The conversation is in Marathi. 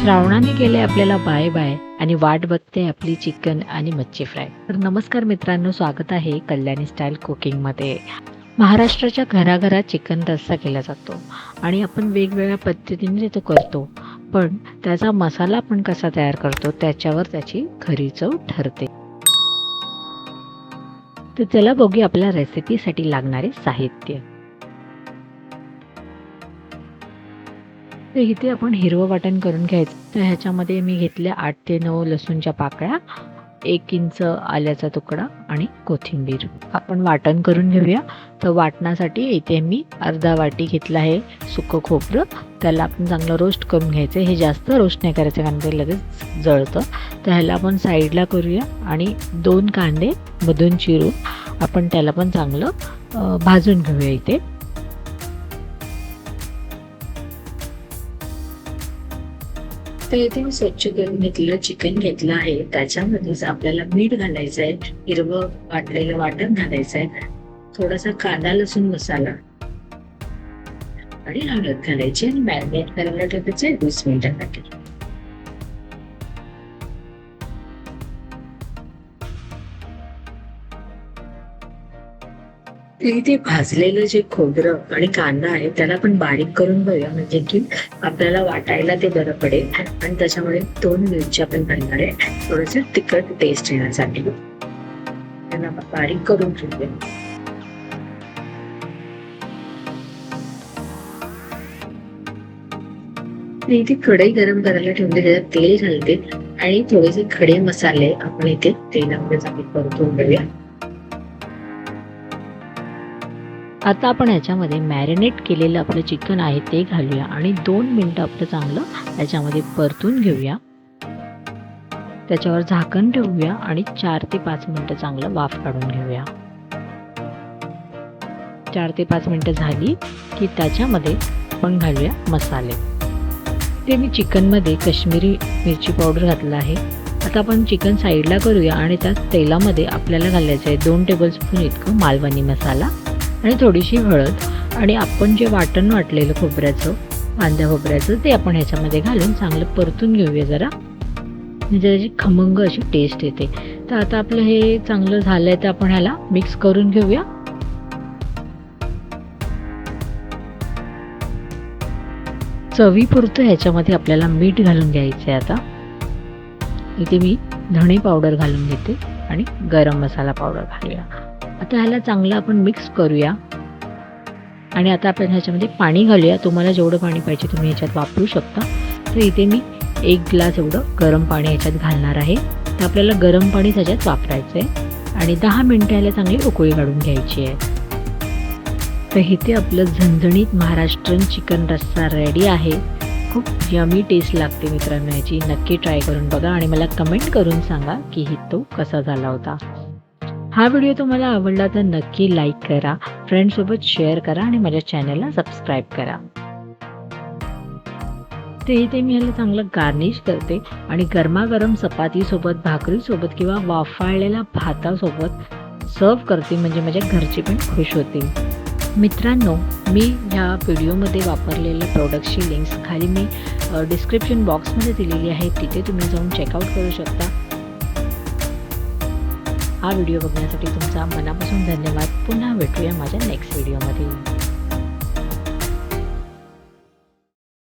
श्रावणाने केले आपल्याला बाय बाय आणि वाट बघते आपली चिकन आणि मच्छी फ्राय. तर नमस्कार मित्रांनो स्वागत आहे कल्याणी स्टाईल कुकिंगमध्ये महाराष्ट्राच्या घराघरात चिकन रस्सा केला जातो आणि आपण वेगवेगळ्या पद्धतीने तो करतो पण त्याचा मसाला आपण कसा तयार करतो त्याच्यावर त्याची खरी चव ठरते. तर चला बघूया आपल्या रेसिपीसाठी लागणारे साहित्य. तर इथे आपण हिरवं वाटण करून घ्यायचं. तर ह्याच्यामध्ये मी घेतल्या आठ ते नऊ लसूणच्या पाकळ्या एक इंच आल्याचा तुकडा आणि कोथिंबीर. आपण वाटण करून घेऊया. तर वाटणासाठी इथे मी अर्धा वाटी घेतला आहे सुकं खोबरं. त्याला आपण चांगलं रोस्ट करून घ्यायचं. हे जास्त रोस्ट नाही करायचं कारण ते लगेच जळतं. तर ह्याला आपण साईडला करूया आणि दोन कांदे मधून चिरून आपण त्याला पण चांगलं भाजून घेऊया इथे. तर इथे मी स्वच्छ करून घेतलेलं चिकन घेतलं आहे. त्याच्यामध्येच आपल्याला मीठ घालायचं आहे हिरवं वाटलेलं वाटण घालायचं आहे. थोडासा कांदा लसूण मसाला आणि हळद घालायची आणि मॅरिनेट करायला ठेवायचं आहे वीस मिनिटासाठी. इथे भाजलेलं जे खोबरं आणि कांदा आहे त्याला आपण बारीक करून घेऊया म्हणजे की आपल्याला वाटायला ते बरं पडेल. आणि त्याच्यामध्ये दोन मिरची आपण घालणार आहे. थोडस तिखट टेस्ट येण्यासाठी. त्यांना बारीक करून घेऊया. इथे कढई गरम करायला ठेवते त्याच्यात तेल घालते. आणि थोडेसे खडे मसाले आपण इथे तेलामध्ये चांगले परतून घेऊया. आता आपण ह्याच्यामध्ये मॅरिनेट केलेलं आपलं चिकन आहे ते घालूया आणि दोन मिनटं आपलं चांगलं त्याच्यामध्ये परतून घेऊया. त्याच्यावर झाकण ठेवूया आणि चार ते पाच मिनटं चांगलं वाफ काढून घेऊया. चार ते पाच मिनटं झाली की त्याच्यामध्ये आपण घालूया मसाले. ते मी चिकनमध्ये कश्मीरी मिरची पावडर घातलं आहे. आता आपण चिकन साईडला करूया आणि त्या तेलामध्ये आपल्याला घालायचं आहे दोन टेबलस्पून इतकं मालवणी मसाला. आणि थोडीशी हळद आणि आपण जे वाटण वाटलेलं खोबऱ्याचं कांद्या खोबऱ्याचं ते आपण ह्याच्यामध्ये घालून चांगलं परतून घेऊया जरा. म्हणजे त्याची खमंग अशी टेस्ट येते. तर आता आपलं हे चांगलं झालं आहे तर आपण ह्याला मिक्स करून घेऊया. चवीपुरतं ह्याच्यामध्ये आपल्याला मीठ घालून घ्यायचं आहे आता. इथे मी धणे पावडर घालून घेते आणि गरम मसाला पावडर घालूया. आता ह्याला चांगलं आपण मिक्स करूया. आणि आता आपण ह्याच्यामध्ये पाणी घालूया. तुम्हाला जेवढं पाणी पाहिजे तुम्ही ह्याच्यात वापरू शकता. तर इथे मी एक ग्लास एवढं गरम पाणी ह्याच्यात घालणार आहे. तर आपल्याला गरम पाणी त्याच्यात वापरायचं आहे आणि दहा मिनटं ह्याला चांगली उकळी काढून घ्यायची आहे. तर इथे आपलं झणझणीत महाराष्ट्रन चिकन रस्सा रेडी आहे. खूप यमी टेस्ट लागते मित्रांनो याची नक्की ट्राय करून बघा आणि मला कमेंट करून सांगा की ही तो कसा झाला होता. हा व्हिडिओ तुम्हाला आवडला तर नक्की लाईक करा फ्रेंडसोबत शेअर करा आणि माझ्या चॅनलला सबस्क्राईब करा. ते इथे मी ह्याला चांगलं गार्निश करते आणि गरमागरम चपातीसोबत भाकरीसोबत किंवा वाफाळलेल्या भातासोबत सर्व करते म्हणजे माझ्या घरचे पण खुश होतील. मित्रांनो मी ह्या व्हिडिओमध्ये वापरलेल्या प्रोडक्टची लिंक्स खाली मी डिस्क्रिप्शन बॉक्समध्ये दिलेली आहे. तिथे तुम्ही जाऊन चेकआउट करू शकता. हा व्हिडिओ बघण्यासाठी तुमचा मनापासून धन्यवाद. पुन्हा भेटूया माझ्या नेक्स्ट व्हिडिओमध्ये